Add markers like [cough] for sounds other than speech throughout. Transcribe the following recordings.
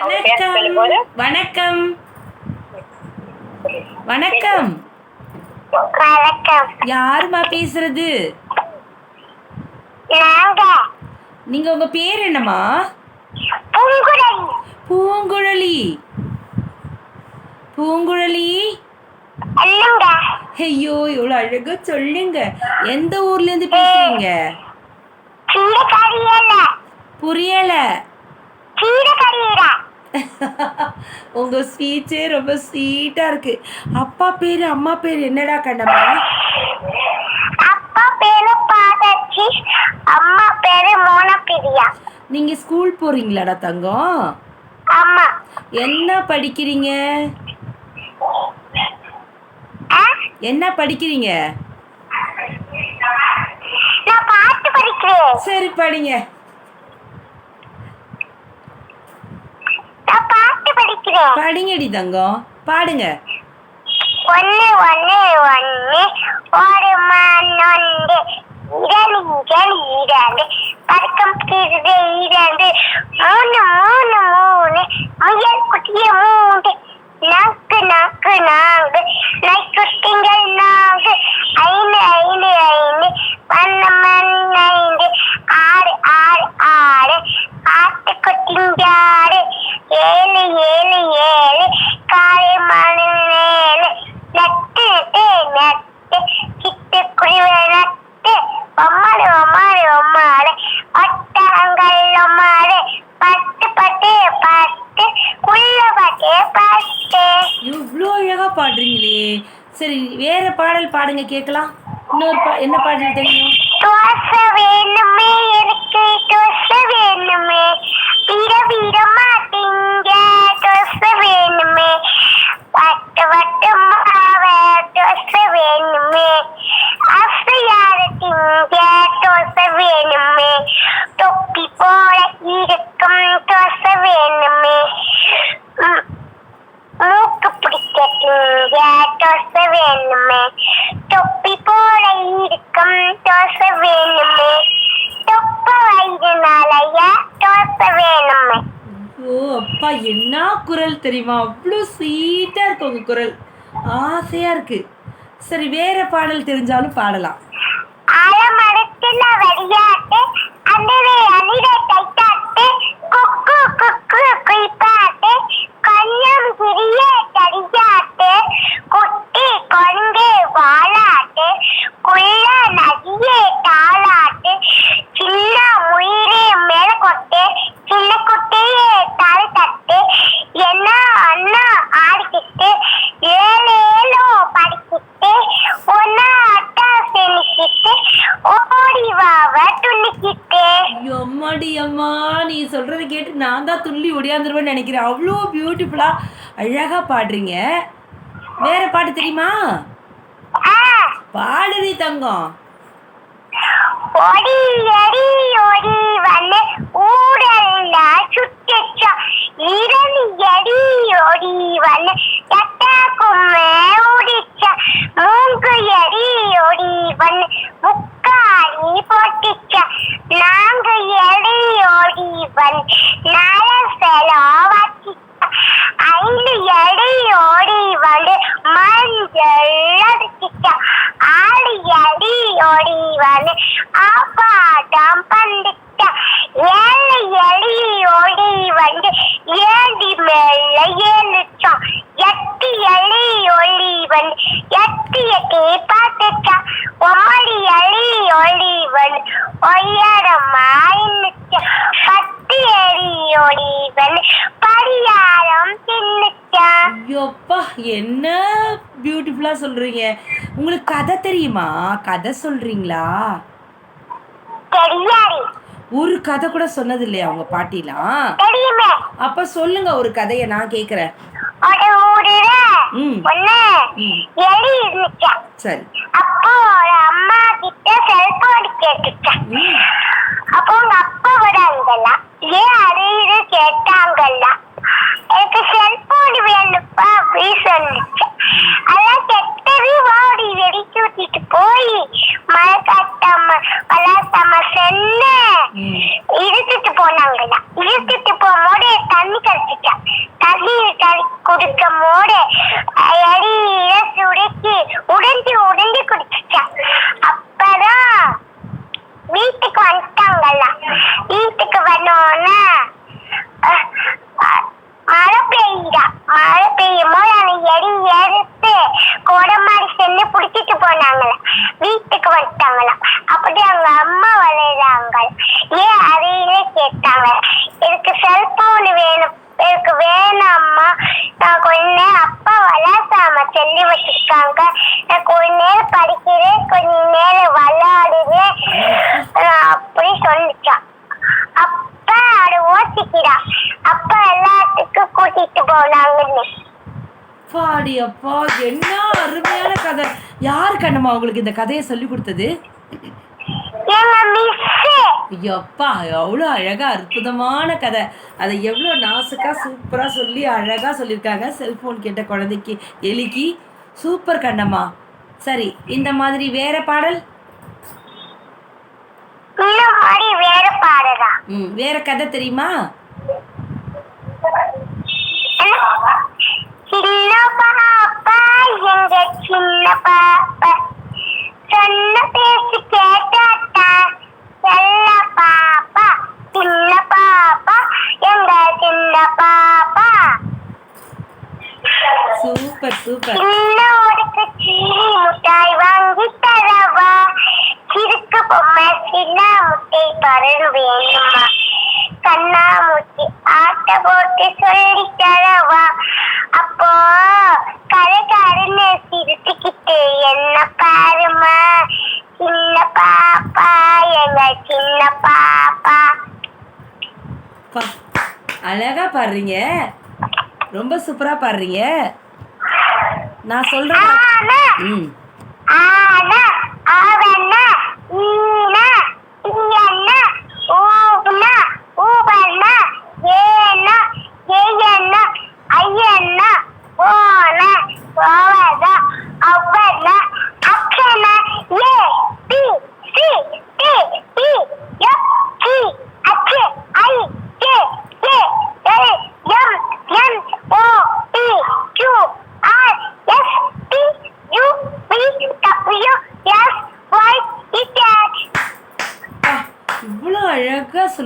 வணக்கம். வணக்கம். வணக்கம். யாருமா பேசுறது? நாங்க. உங்க பேர் என்னம்மா? பூங்குழலி. பூங்குழலி. ஐயோ இவ்வளோ அழகா சொல்லுங்க. எந்த ஊர்ல இருந்து பேசுறீங்க? புரியல. [laughs] உங்க ஸ்பீச்சே ரொம்ப ஸ்வீட்டா இருக்கு. அப்பா பேரு அம்மா பேர் என்னடா கண்ணம்மா? அப்பா பேரு பாதச்சி அம்மா பேரு மோனப்பிரியா. நீங்க ஸ்கூல் போறீங்களாடா தங்கம்? ஆமா. என்ன படிக்கிறீங்க? என்ன படிக்கிறீங்க? நான் பாட்டு படிக்கிறேன். சரி படிங்க நான் பாட்டு படிக்கிறேன் படிங்கடி தங்கம். பாடுங்க. ஒன்னு ஒன்னு ஒன்னு ஒரு மண்ணொண்டு இரண்டு இரண்டு பறக்கம் கீழே இரண்டு. மூணு மூணு மூணு. முயல் குட்டிய மூன்று சரி வேற பாடல் பாடுங்க கேட்கலாம். இன்னொரு பா என்ன பாடல் தெரியும்? தெரியுமா? அவ்வளோ ஸ்வீட்டாக இருக்கு உங்கள் குரல். ஆசையா இருக்கு. சரி வேற பாடல் தெரிஞ்சாலும் பாடலாம். ஆலமரத்துல வாழாட்டு குள்ள நதியே தாளாட்டு சின்ன முயிரே மேல கொட்டு சின்ன குட்டியே தாழ் தட்டு என்ன அண்ணா ஆடிக்கிட்டு ஏழு ஏழோ படிக்கிட்டு ஒன்னா அட்டா செமிக்கிட்டு ஓடி வாவ துணிக்கிட்டு ஐயோ அம்மாடி அம்மா நீ சொல்றதை கேட்டு நான் தான் துள்ளி ஒடியாந்துருவேன்னு நினைக்கிறேன் அவ்வளோ பியூட்டிஃபுல்லா அழகா பாடுறீங்க. வேற பாட்டு தெரியுமா? பாடுறி தங்கம். ஓடி அடி ஓடி வந்து ஊடல்ல சுட்டுச்சா இரண்டு அடி ஓடி வந்து தட்டா கும்மே ஓடிச்சா மூங்கு அடி ஓடி வந்து முக்காடி போட்டுச்சா. நான்கு அடி ஓடி வந்து நால செலவு வச்சிச்சா ஐந்து அடி ஓடி வந்து மஞ்சள் அடிச்சிச்சா ஆறு அடி ஓடி வந்து ஆப்பாட்டம் பண்ணிட்டா ஏழு எடி ஓடி வந்து ஏடி மேல ஏழுச்சோம் எட்டு அடி ஒளி வந்து எட்டு எட்டி பார்த்துட்டான் ஒம்மடி அடி ஒளி வந்து ஒய்யாரமாய் ஐயோப்பா என்ன பியூட்டிஃபுல்லா சொல்றீங்க. உங்களுக்கு கதை தெரியுமா? கதை சொல்றீங்களா? ஒரு கதை கூட சொன்னது இல்லையா உங்க பாட்டிலாம்? அப்ப சொல்லுங்க ஒரு கதையை நான் கேக்குறேன். சரி. அப்போ அம்மா கொஞ்ச நேரம் அப்பா விளையாட்டாம சொல்லி வச்சிருக்காங்க நான் கொஞ்ச நேரம் படிக்கிறேன் கொஞ்ச நேரம் விளையாடுவேன். அப்படி சொல்லிச்சான் அப்பா அதை ஓசிக்கிறா அப்பா எல்லாத்துக்கும் கூட்டிட்டு போனாங்கன்னு. பாடி அப்பா என்ன அருமையான கதை. யார் கண்ணம்மா உங்களுக்கு இந்த கதையை சொல்லி கொடுத்தது? எங்க மிஸ்ஸு ஐயப்பா எவ்வளோ அழகா அற்புதமான கதை. அதை எவ்வளோ நாசுக்கா சூப்பராக சொல்லி அழகா சொல்லியிருக்காங்க செல்போன் கேட்ட குழந்தைக்கு. எலிக்கு சூப்பர் கண்ணம்மா. சரி இந்த மாதிரி வேற பாடல்? ம் வேற கதை தெரியுமா? சின்ன பாப்பா எங்க சின்ன பாப்பா சொன்ன பேச்சு கேட்டாட்டா செல்ல பாப்பா சின்ன பாப்பா எங்க சின்ன பாப்பா சூப்பர் சூப்பர் சின்னோருக்கு சீனி முட்டாய் வாங்கி தரவா சிறுக்கு பொம்மை சின்ன முட்டை பரன் வேணுமா கண்ணாமூச்சி ஆட்ட போட்டு சொல்லி தரவா அப்போ கரைக்காரன்னு சிரிச்சுக்கிட்டு என்ன பாருமா சின்ன பாப்பா எங்க சின்ன பாப்பா அழகா பாடுறீங்க ரொம்ப சூப்பரா பாடுறீங்க நான் சொல்றேன் ம்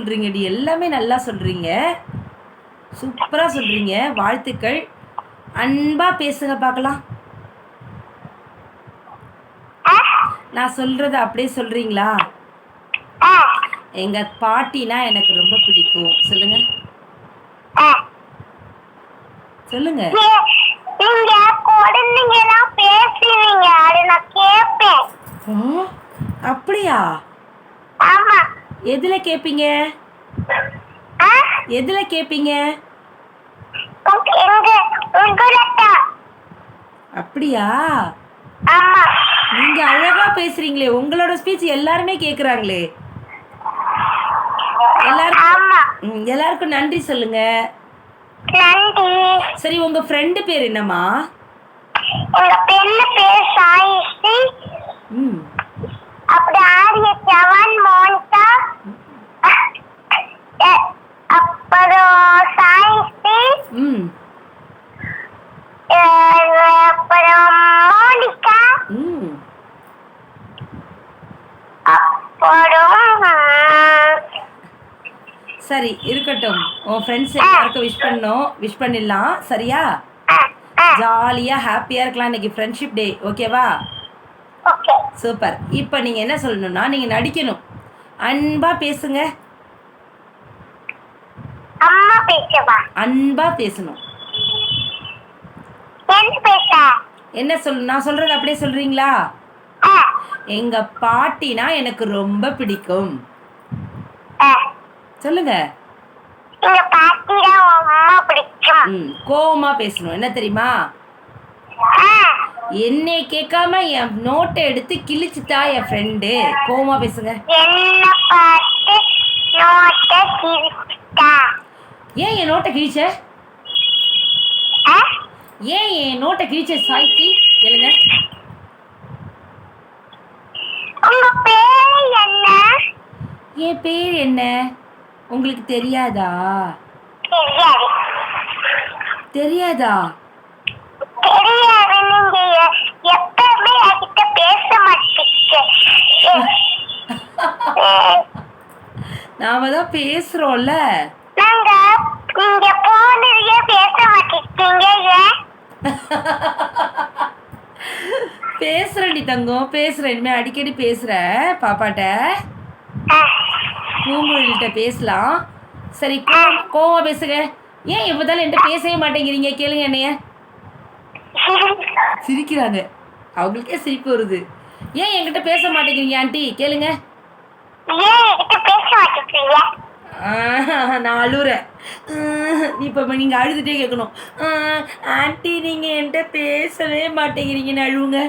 அழகா சொல்றீங்கடி எல்லாமே நல்லா சொல்றீங்க. சூப்பரா சொல்றீங்க. வாழ்த்துக்கள். அன்பா பேசுங்க பார்க்கலாம். நான் சொல்றத அப்படியே சொல்றீங்களா? எங்க பாட்டினா எனக்கு ரொம்ப பிடிக்கும். சொல்லுங்க. சொல்லுங்க. நீங்க குழந்தைங்க எல்லாம் பேசுவீங்க. அது நான் கேட்பேன். ஆ, அப்படியா? எதுல கேப்பீங்க? ஆ? எதுல கேப்பீங்க? அப்படியா? நீங்க அழகா பேசுறீங்களே. உங்களோட ஸ்பீச் எல்லாருமே கேக்குறாங்களே. எல்லாரும் ஆமா. ம், எல்லாருக்கும் நன்றி சொல்லுங்க. நன்றி. சரி உங்க ஃப்ரெண்டு பேர் என்னம்மா? எங்க பெண்ணு பேர் சாயிஸ்ரீ. ம். அப்படி ஆரிய ஜவான் மோனிகா அப்புறம் சாயிஸ்ரீ ம். அப்புறம் மோனிகா ம். சரி இருக்கட்டும். உன் ஃப்ரெண்ட்ஸ் எல்லாருக்கும் விஷ் பண்ணோம் விஷ் பண்ணிடலாம். சரியா? ஜாலியாக ஹாப்பியாக இருக்கலாம் இன்னைக்கு ஃப்ரெண்ட்ஷிப் டே ஓகேவா ஓகே. சூப்பர் இப்போ நீங்கள் என்ன சொல்லணும்னா நீங்கள் நடிக்கணும். அன்பாக பேசுங்க. அம்மா பேசவா? அன்பாக பேசணும். என்ன பேச? என்ன சொல் நான் சொல்கிறது அப்படியே சொல்கிறீங்களா அஹ், எங்கள் பாட்டினா எனக்கு ரொம்ப பிடிக்கும். சொல்லுங்க. எங்க பாட்டி தான் அம்மா பிடிக்கும். ம் கோவமாக பேசணும். என்ன தெரியுமா? என்னை கேட்காம என் நோட்டை எடுத்து கிழிச்சிட்டா என் ஃப்ரெண்டு கோவமாக பேசுங்க என்ன பார்த்து நோட்ட சிரிச்சிட்டா ஏன் என் நோட்டை கிழிச்ச? ஏன் என் நோட்டை கிழிச்ச சாய்ச்சி கேளுங்க உங்க பேர் என்ன? என் பேர் என்ன? உங்களுக்கு தெரியாதா? தெரியாது. [laughs] நாம தான் பேசுறோம்ல. நீங்க போனதையே பேச மாட்டேங்க பேசுறேன்டி தங்கம் பேசுறேன். இனிமே அடிக்கடி பேசுறேன் பாப்பாட்ட. பூங்குழலிட்ட பேசலாம். சரி கோவம் பேசுங்க ஏன் எப்போதாலும் என்கிட்ட பேசவே மாட்டேங்கிறீங்க? கேளுங்க என்னைய. [laughs] சிரிக்கிறாங்க. அவங்களுக்கே சிரிப்பு வருது. ஏன் என்கிட்ட பேச மாட்டேங்கிறீங்க ஆண்டி? கேளுங்க. பேச நான் அழுகுறேன் இப்போ நீங்கள் அழுதுகிட்டே கேட்கணும் ஆண்டி நீங்கள் என்கிட்ட பேசவே மாட்டேங்கிறீங்கன்னு அழுவுங்க.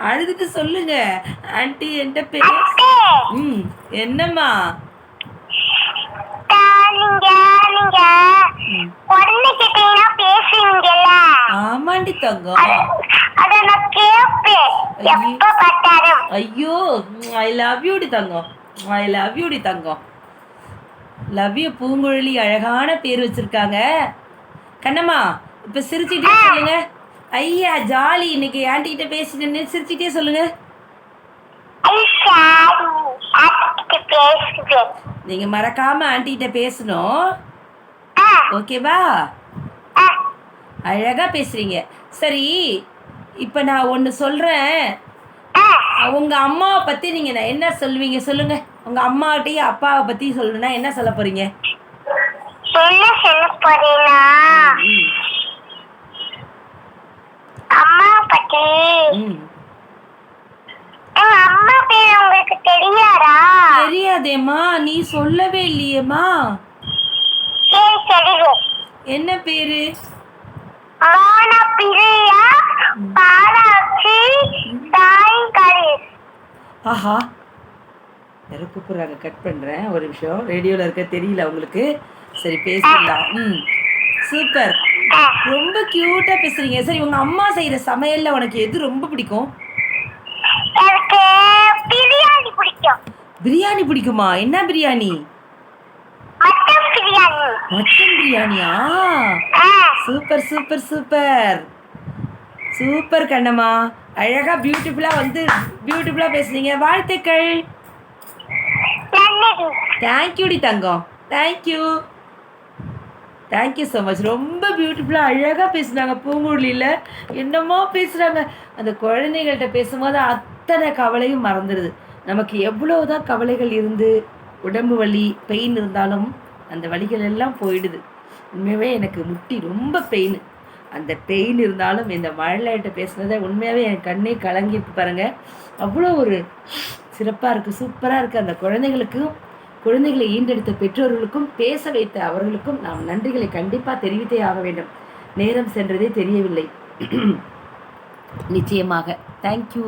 அழுதுட்டு சொல்லுங்க. ஆண்டி என்கிட்ட பே ம் என்னம்மா? ஆமாண்டி தங்கம். அத- நான் கேட்பேன் ஐயோ ஐ லவ் யூடி தங்கம். ஐ லவ் யூடி தங்கம். லவ் யூ பூங்குழலி அழகான பேர் வச்சிருக்காங்க. கண்ணம்மா இப்போ சிரிச்சுட்டே சொல்லுங்க. ஐயா ஜாலி. இன்னைக்கு ஆண்டிகிட்ட பேசிட்டு சிரிச்சுட்டே சொல்லுங்க. நீங்க மறக்காம ஆண்டிகிட்ட பேசணும். ஓகேவா அழகா பேசுறீங்க. சரி இப்போ நான் ஒன்று சொல்றேன். ஆ. உங்க அம்மாவை பத்தி நீங்க நான் என்ன சொல்லுவீங்க சொல்லுங்க. உங்க அம்மாட்டையும் அப்பாவை பத்தி சொல்லணும்னா என்ன சொல்ல போறீங்க? என்ன சொல்ல ம், அம்மா பத்தி. அம்மா பேர் உங்களுக்கு தெரியாதா? தெரியாதேம்மா நீ சொல்லவே இல்லையேம்மா. சரி. என்ன பேரு? ஆஹா யாரோ கூப்பிடுறாங்க கட் பண்ணுறேன் ஒரு நிமிஷம் ரேடியோவில் இருக்க தெரியல உங்களுக்கு சரி பேசிடலாம் ம் சூப்பர் ரொம்ப க்யூட்டாக பேசுறீங்க. சரி உங்கள் அம்மா செய்கிற சமையலில் உனக்கு எது ரொம்ப பிடிக்கும்? பிரியாணி பிடிக்கும். பிரியாணி பிடிக்குமா? என்ன பிரியாணி? மட்டன் பிரியாணியா? Super super super. Super Kannamma. அழகா பியூட்டிஃபுல்லா வந்து பியூட்டிஃபுல்லா பேசுனீங்க. வாழ்த்துக்கள். தேங்க்யூடி தங்கம். Thank you thank you so much ரொம்ப பியூட்டிஃபுல்லாக அழகாக பேசுனாங்க பூங்குழலியில். என்னமோ பேசுகிறாங்க அந்த குழந்தைகள்கிட்ட பேசும்போது அத்தனை கவலையும் மறந்துடுது நமக்கு எவ்வளோதான் கவலைகள் இருந்து உடம்பு வலி பெயின் இருந்தாலும் அந்த வலிகள் எல்லாம் போயிடுது. உண்மையாகவே எனக்கு முட்டி ரொம்ப பெயின் அந்த பெயின் இருந்தாலும் இந்த மழலைகிட்ட பேசுனதை உண்மையாகவே என் கண்ணே கலங்கிட்டு பாருங்க. அவ்வளோ ஒரு சிறப்பாக இருக்குது சூப்பராக இருக்குது அந்த குழந்தைகளுக்கும் குழந்தைகளை ஈண்டெடுத்த பெற்றோர்களுக்கும் பேச வைத்த அவர்களுக்கும் நாம் நன்றிகளை கண்டிப்பாக தெரிவித்தே ஆக வேண்டும். நேரம் சென்றதே தெரியவில்லை. நிச்சயமாக. தேங்க்யூ